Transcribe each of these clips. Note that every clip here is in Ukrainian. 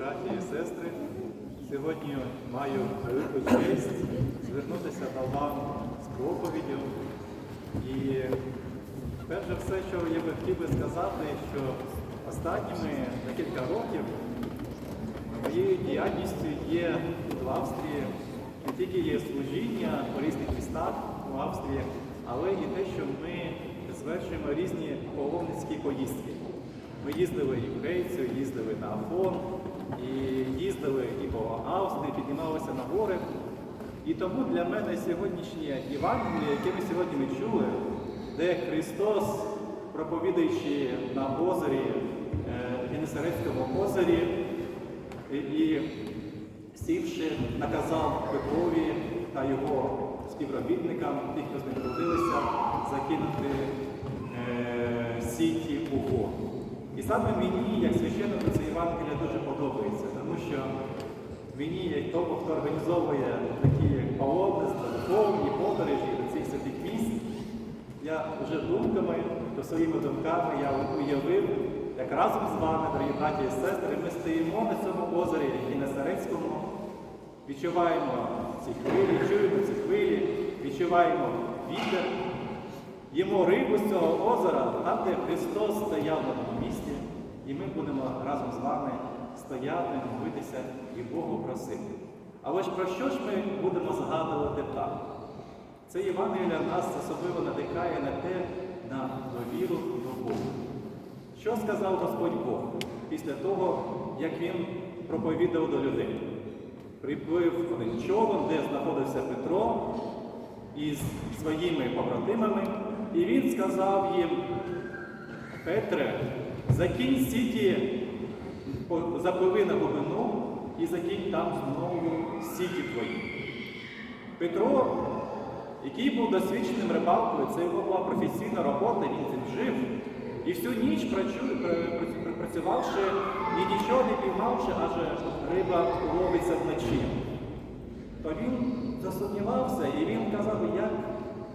браті і сестри. Сьогодні маю велику честь звернутися до вам з проповіддю. І перш за все, що я би хотів би сказати, що останніми декілька років моєю діяльністю є в Австрії не тільки є служіння по різних містах в Австрії, але і те, що ми звершуємо різні паломницькі поїздки. Ми їздили і в Грецію, їздили на Афон, і їздили і по Австрії, піднімалися на гори. І тому для мене сьогоднішнє Євангеліє, яке ми сьогодні ми чули, де Христос, проповідаючи на озері, е, Генесарецькому озері, і, сівши, наказав Петрові та його співробітникам, тих, хто з ним трудилися, закинути е, сіті у воду. І саме мені, як священнику, це Євангелія дуже подобається, тому що мені, як тому, хто організовує такі як паломництва, духовні подорожі до цих святих місць, я вже думками, то своїми думками я уявив, як разом з вами, дорогі браті і сестри, ми стоїмо на цьому озері Гінесарецькому, відчуваємо ці хвилі, чуємо ці хвилі, відчуваємо вітер, їмо рибу з цього озера, там, де Христос стояв на і ми будемо разом з вами стояти, молитися і Богу просити. Але ж про що ж ми будемо згадувати там? Це Євангелія нас особливо надихає на те, на довіру до Бога. Що сказав Господь Бог після того, як Він проповідав до людей? Приплив один човен, де знаходився Петро із своїми побратимами, і він сказав їм, Петре, закинь сіті, по- запливи на глибину і закинь там знову сіті твої. Петро, який був досвідченим рибалкою, це його була професійна робота, він цим жив. І всю ніч працю- пра- пра- пра- працювавши і нічого не піймавши, аже риба ловиться вночі. То він засумнівався і він казав, як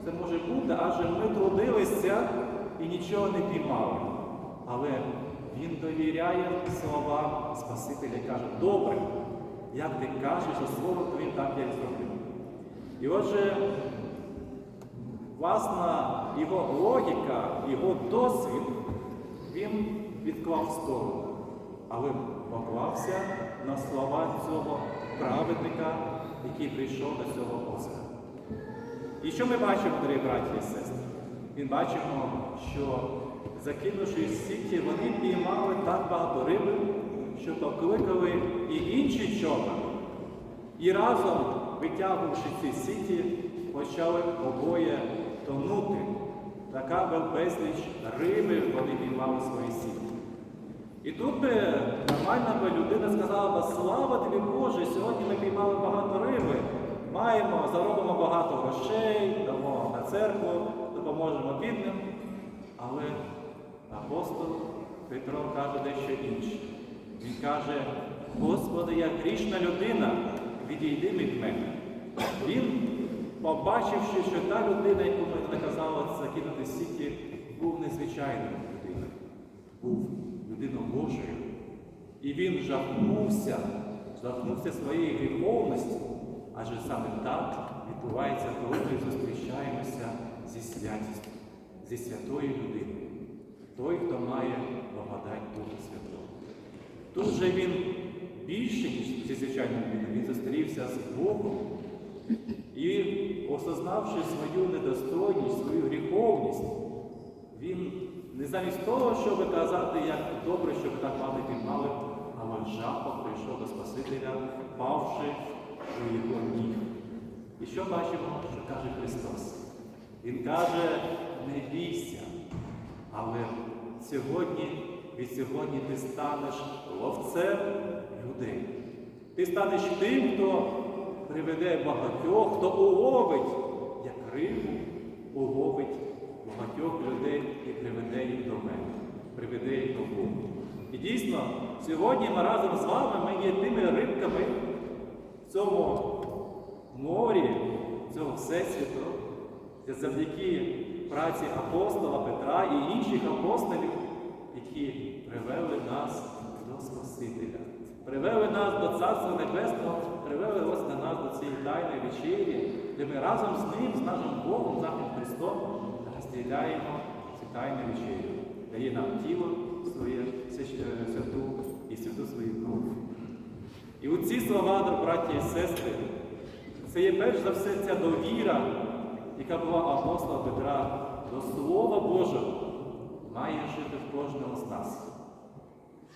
це може бути, адже ми трудилися і нічого не піймали. Але він довіряє словам Спасителя і каже, добре, як ти кажеш, що слово твоє так я й зроблю. І отже, власна його логіка, його досвід, він відклав в сторону, але поклався на слова цього праведника, який прийшов до цього озера. І що ми бачимо, дорогі браті і сестри? Ми бачимо, що закинувши сіті, вони піймали так багато риби, що покликали і інші човна. І разом, витягувавши ці сіті, почали обоє тонути. Така безліч риби вони піймали свої сіті. І тут би нормальна би людина сказала, слава тобі Боже, сьогодні ми піймали багато риби, маємо, заробимо багато грошей, дамо на церкву, допоможемо бідним. Але апостол Петро каже дещо інше. Він каже, Господи, я грішна людина, відійди від мене. Він, побачивши, що та людина, яку ми наказали закинути сіті, був незвичайною людиною, був людиною Божою. І він жахнувся, жахнувся своєї гріховності, адже саме так відбувається, коли ми зустрічаємося зі святістю, зі святою людиною. Той, хто має благодать Духа Святого. Тут же він більше, ніж зі звичайною людиною, він зустрівся з Богом і, осознавши свою недостойність, свою гріховність, він не замість того, щоб казати, як добре, щоб так мати піймали, але жахом прийшов до Спасителя, павши у його ніг. І що бачимо, що каже Христос? Він каже, не бійся, але сьогодні, від сьогодні ти станеш ловцем людей. Ти станеш тим, хто приведе багатьох, хто уловить, як рибу, уловить багатьох людей і приведе їх до мене, приведе їх до Бога. І дійсно, сьогодні ми разом з вами ми є тими рибками в цьому морі, цього Всесвіту, завдяки праці апостола Петра і інших апостолів, які привели нас до Спасителя, привели нас до Царства Небесного, привели ось на нас до цієї тайної вечері, де ми разом з Ним, з нашим Богом, з нашим Христом, розділяємо ці тайні вечері, дає нам тіло своє е, святу і святу свою кров. І у ці слова, браті і сестри, це є перш за все ця довіра, яка була апостола Петра до Слова Божого, має жити в кожного з нас.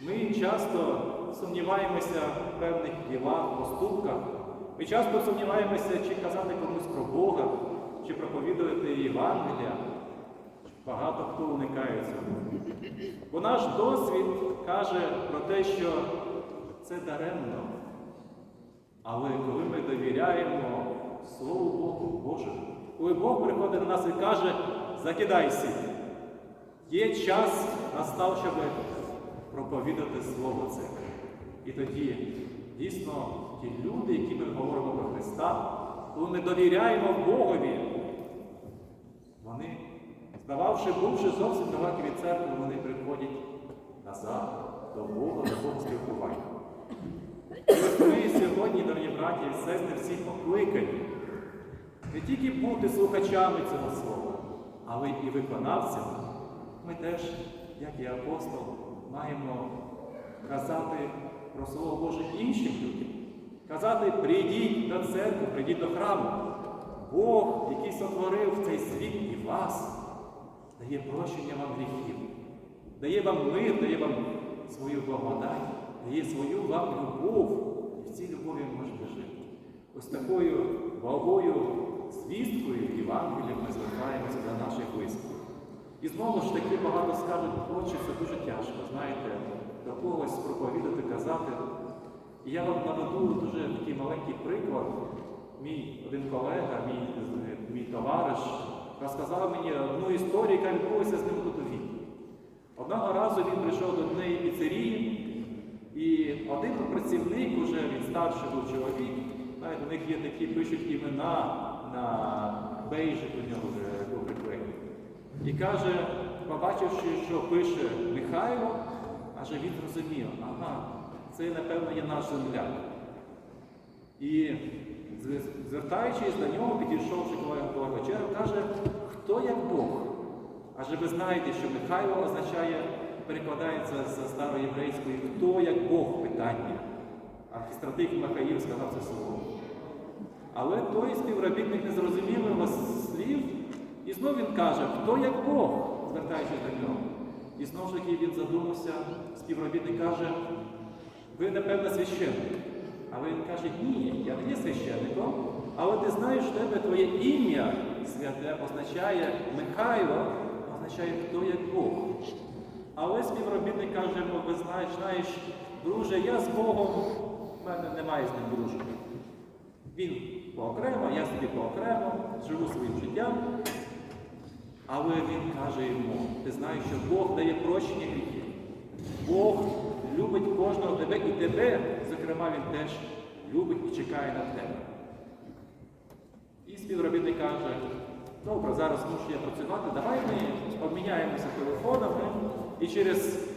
Ми часто сумніваємося в певних ділах, поступках. Ми часто сумніваємося, чи казати комусь про Бога, чи проповідувати Євангелія. Багато хто уникає цього. Бо наш досвід каже про те, що це даремно. Але коли ми довіряємо Слову Богу Божому, коли Бог приходить до нас і каже, закидай сіть, є час настав, щоб проповідати Слово це. І тоді дійсно ті люди, які ми говоримо про Христа, коли ми довіряємо Богові, вони, здававши, бувши зовсім далекі від церкви, вони приходять назад до Бога, до Бога спілкування. І ми сьогодні, дорогі браті і сестри, всі покликані не тільки бути слухачами цього слова, але і виконавцями. Ми теж, як і апостол, маємо казати про Слово Боже іншим людям. Казати, прийдіть до церкви, прийдіть до храму. Бог, який сотворив цей світ і вас, дає прощення вам гріхів, дає вам мир, дає вам свою благодать, дає свою вам любов. І в цій любові можете жити. Ось такою благою звісткою Євангелієм ми звертаємося до наших близьких. І знову ж таки багато скажуть, отче, це дуже тяжко, знаєте, до когось проповідати, казати. І я вам наведу дуже такий маленький приклад. Мій один колега, мій, мій товариш, розказав мені одну історію, яка відбулася з ним у Відні. Одного разу він прийшов до однієї піцерії, і один працівник, уже він старший був чоловік, навіть у них є такі пишуть імена на бейжик у нього вже був приклеєний. І каже, побачивши, що пише Михайло, аже він зрозумів, ага, це, напевно, є наш земляк. І звертаючись до нього, підійшовши до вечеру, каже, хто як Бог? Адже ви знаєте, що Михайло означає, перекладається з староєврейської хто як Бог питання. Архістратик Михаїл сказав це слово. Але той співробітник не зрозумів його слів, і знов він каже, хто як Бог, звертаючись до нього. І знову ж таки він задумався, співробітник каже, ви, напевно, священник. А він каже, ні, я не є священником, але ти знаєш, в тебе твоє ім'я святе означає Михайло, означає хто як Бог. Але співробітник каже, ну, ви знаєш, знаєш, друже, я з Богом, в мене немає з ним дружби. Він поокремо, я собі поокремо, живу своїм життям. Але він каже йому, ти знаєш, що Бог дає прощення гріхів. Бог любить кожного тебе і тебе, зокрема, він теж любить і чекає на тебе. І співробітник каже, добре, зараз мушу я працювати, давай ми обміняємося телефонами і через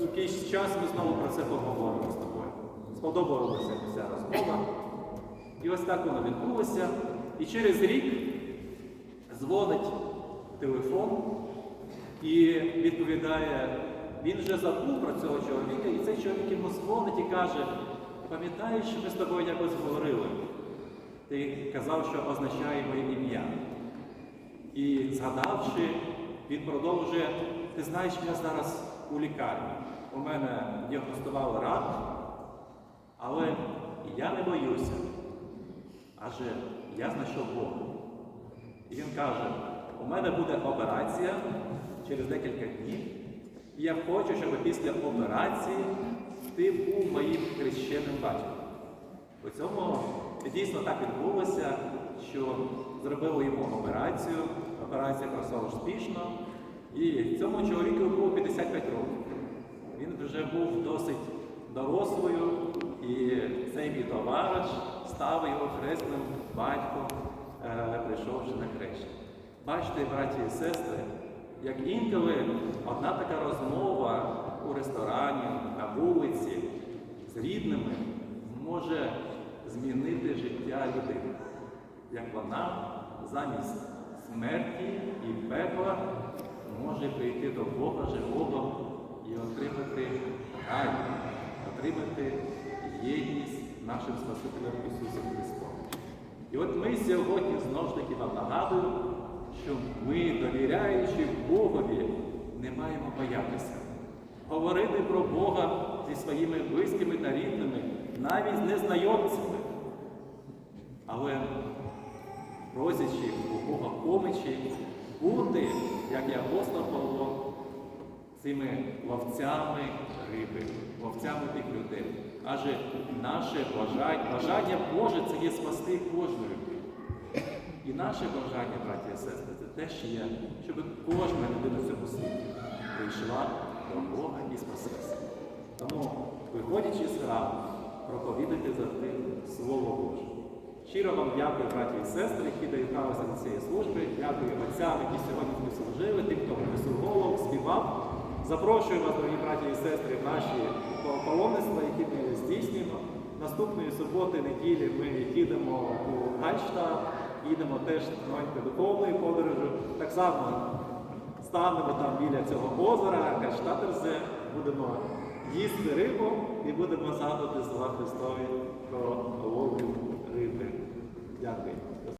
якийсь час ми знову про це поговоримо з тобою. Сподобалася ця розмова. І ось так воно відбулося. І через рік дзвонить телефон і відповідає, він вже забув про цього чоловіка, і цей чоловік йому дзвонить і каже, пам'ятаєш, що ми з тобою якось говорили? Ти казав, що означає моє ім'я. І згадавши, він продовжує, ти знаєш, я зараз у лікарні. У мене діагностували рак, але я не боюся. Адже я знайшов Бога. І він каже, у мене буде операція через декілька днів, і я хочу, щоб після операції ти був моїм хрещеним батьком. У цьому дійсно так відбулося, що зробили йому операцію. Операція пройшла успішно. І цьому чоловіку було 55 років. Він вже був досить дорослою, і цей мій товариш став його хресним батьком, е, прийшовши на хрещення. Бачите, браті і сестри, як інколи одна така розмова у ресторані, на вулиці з рідними може змінити життя людини, як вона замість смерті і пекла може прийти до Бога живого і отримати рай, отримати єдність нашим Спасителем Ісусом Христом. І от ми сьогодні знову ж таки вам нагадуємо, що ми, довіряючи Богові, не маємо боятися. Говорити про Бога зі своїми близькими та рідними, навіть з незнайомцями. Але просячи у Бога помочі, бути, як і апостол Павло, цими ловцями риби, ловцями тих людей. Адже наше бажання, бажання Боже це є спасти кожну людину. І наше бажання, браті і сестри, це теж є, щоб кожна людина в цьому світі прийшла до Бога і спаслася. Тому, виходячи з храму, проповідайте за тим Слово Боже. Щиро вам дякую, браті і сестри, які доєдналися до цієї служби. Дякую отцям, які сьогодні тут служили, тим, хто голов, співав. Запрошую вас, дорогі браті і сестри, в наші паломництва, які ми здійснюємо. Наступної суботи, неділі ми їдемо у Гальштаб, їдемо теж маленькою духовною подорожю. Так само станемо там біля цього озера, Гальштатерзе, будемо їсти рибу і будемо згадувати слова Христові про голову риби. Дякую.